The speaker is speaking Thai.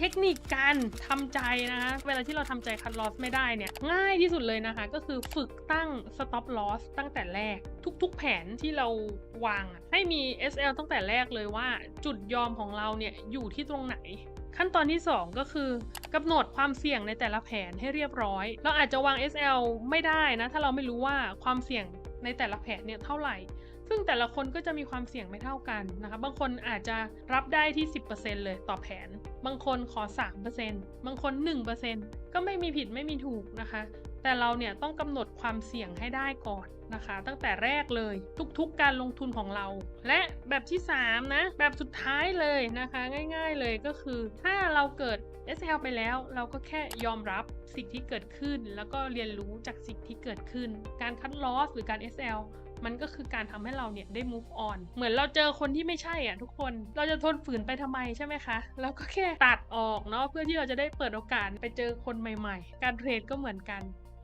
เทคนิคการทำใจนะคะเวลาที่เราทำใจคัดลอสไม่ได้เนี่ย ง่ายที่สุดเลยนะคะ ก็คือฝึกตั้ง stop loss ตั้งแต่แรก ทุกๆ แผนที่เราวาง ให้มี SL ตั้งแต่แรกเลยว่าจุดยอมของเราเนี่ยอยู่ที่ตรงไหน ขั้นตอนที่ 2 ก็คือกำหนดความเสี่ยงในแต่ละแผนให้เรียบร้อย เราอาจจะวาง SL ไม่ได้นะ ถ้าเราไม่รู้ว่าความเสี่ยง ในแต่ละแผนเนี่ยเท่าไหร่ ซึ่งแต่ละคนก็จะมีความเสี่ยงไม่เท่ากันนะคะบางคนอาจจะรับได้ที่ 10%เลยต่อแผน บางคนขอ 3%บางคน 1%ก็ไม่มีผิดไม่มีถูกนะคะ แต่เราเนี่ยต้องกำหนดความเสี่ยงให้ได้ก่อนนะคะ ตั้งแต่แรกเลยทุกๆการลงทุนของเรา และแบบที่ 3 นะ แบบสุดท้ายเลยนะคะ ง่าย ๆเลยก็คือ ถ้าเราเกิด SL ไปแล้วเราก็แค่ยอมรับสิ่งที่เกิดขึ้น แล้วก็เรียนรู้จากสิ่งที่เกิดขึ้น การคัดลอสหรือการ SL มันก็คือการทำให้เราเนี่ยได้ move on เหมือนเราเจอคนที่ไม่ใช่อะทุกคน เราจะทนฝืนไปทำไมใช่ไหมคะ แล้วก็แค่ตัดออกเนาะเพื่อที่เราจะได้เปิดโอกาสไปเจอคนใหม่ๆ การเทรดก็เหมือนกัน